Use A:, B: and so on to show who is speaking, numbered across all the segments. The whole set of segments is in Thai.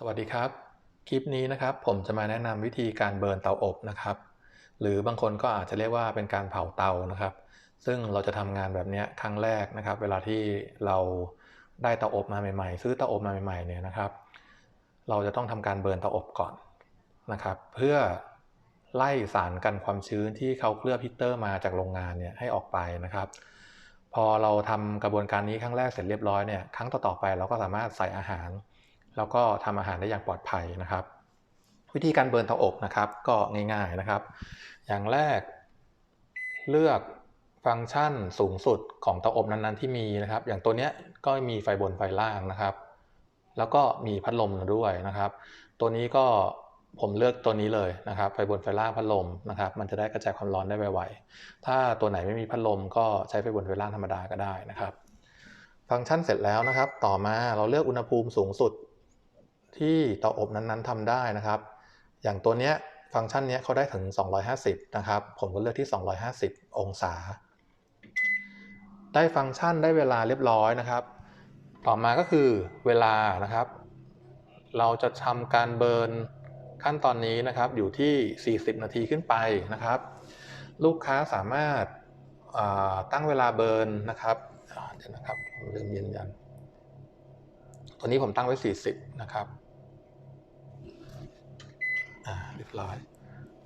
A: สวัสดีครับ คลิปนี้นะครับผมจะมาแนะนำวิธีการเบิร์นเตาอบนะครับ หรือบางคนก็อาจจะเรียกว่าเป็นการเผาเตานะครับ ซึ่งเราจะทำงานแบบนี้ครั้งแรกนะครับ เวลาที่เราได้เตาอบมาใหม่ๆ ซื้อเตาอบมาใหม่ๆเนี่ยนะครับ เราจะต้องทำการเบิร์นเตาอบก่อนนะครับ เพื่อไล่สารกันความชื้นที่เขาเคลือบฮีเตอร์มาจากโรงงานเนี่ยให้ออกไปนะครับพอเราทำกระบวนการนี้ครั้งแรกเสร็จเรียบร้อยเนี่ยครั้งต่อๆไปเราก็สามารถใส่อาหาร แล้วก็ทำอาหารได้อย่างปลอดภัยนะครับ วิธีการเบิร์นเตาอบนะครับก็ง่ายๆนะครับ อย่างแรกเลือกฟังก์ชันสูงสุดของเตาอบนั้นๆที่มีนะครับ อย่างตัวเนี้ยก็มีไฟบนไฟล่างนะครับ แล้วก็มีพัดลมด้วยนะครับ ตัวนี้ก็ผมเลือกตัวนี้เลยนะครับ ไฟบนไฟล่างพัดลมนะครับ มันจะได้กระจายความร้อนได้ไวๆถ้าตัวไหนไม่มีพัดลมก็ใช้ไฟบนไฟล่างธรรมดาก็ได้นะครับ ฟังก์ชันเสร็จแล้วนะครับ ต่อมาเราเลือกอุณหภูมิสูงสุด ที่เตาอบนั้นๆทำได้นะครับ อย่างตัวเนี้ยฟังก์ชันเนี้ยเขาได้ถึง 250 นะครับ ผมก็เลือกที่ 250 องศา ได้ฟังก์ชันได้เวลาเรียบร้อยนะครับ ต่อมาก็คือเวลานะครับ เราจะทำการเบิร์นขั้นตอนนี้นะครับอยู่ที่ 40 นาทีขึ้นไปนะครับ ลูกค้าสามารถตั้งเวลาเบิร์นนะครับเดี๋ยวนะครับลืมยืนยันตัวนี้ผมตั้งไว้ 40 นะครับ อ่าเรียบร้อย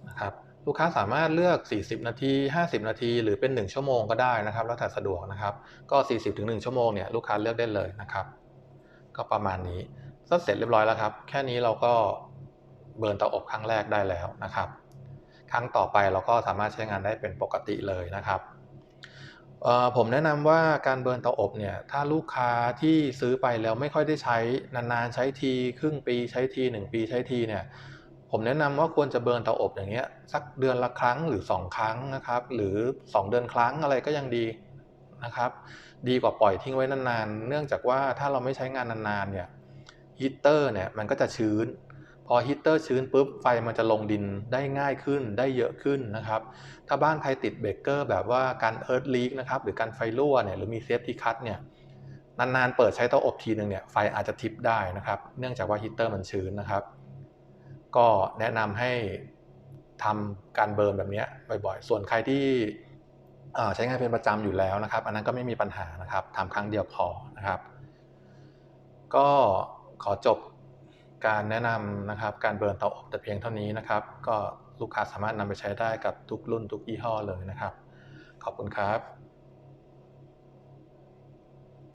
A: นะครับลูกค้าสามารถเลือก 40 นาที 50 นาที หรือเป็น 1 ชั่วโมงก็ได้นะครับ แล้วแต่สะดวกนะครับ ก็ 40ถึง1ชั่วโมงเนี่ยลูกค้าเลือกได้เลยนะครับ ก็ประมาณนี้ก็เสร็จเรียบร้อยแล้วครับ แค่นี้เราก็เบิร์นเตาอบครั้งแรกได้แล้วนะครับ ครั้งต่อไปเราก็สามารถใช้งานได้เป็นปกติเลยนะครับผมแนะนำว่าการเบิร์นเตาอบเนี่ยถ้าลูกค้าที่ซื้อไปแล้วไม่ค่อยได้ใช้นานๆใช้ที ครึ่งปีใช้ที 1 ปีใช้ทีเนี่ย ผมแนะนำว่าควรจะเบิร์นเตาอบอย่างเงี้ยสักเดือนละครั้งหรือ 2 ครั้งนะครับ หรือ 2 เดือนครั้งอะไรก็ยังดีนะครับ ดีกว่าปล่อยทิ้งไว้นานๆ เนื่องจากว่าถ้าเราไม่ใช้งานนานๆเนี่ยฮีเตอร์เนี่ยมันก็จะชื้น พอฮีเตอร์ชื้นปุ๊บไฟมันจะลงดินได้ง่ายขึ้นได้เยอะขึ้นนะครับ ถ้าบ้านใครติดเบรกเกอร์แบบว่าการเอิร์ธลีกนะครับหรือการไฟรั่วเนี่ยหรือมีเซฟที่คัตเนี่ยนานๆเปิดใช้เตาอบทีนึงเนี่ยไฟอาจจะทิปได้นะครับ เนื่องจากว่าฮีเตอร์มันชื้นนะครับ ก็แนะนำให้ทำการเบิร์นแบบนี้บ่อยๆ ส่วนใครที่ใช้งานเป็นประจำอยู่แล้วนะครับ อันนั้นก็ไม่มีปัญหานะครับทำครั้งเดียวพอนะครับ ก็ขอจบการแนะนำนะครับ การเบิร์นเตาอบแต่เพียงเท่านี้นะครับ ก็ลูกค้าสามารถนำไปใช้ได้กับทุกรุ่นทุกยี่ห้อเลยนะครับ ขอบคุณครับ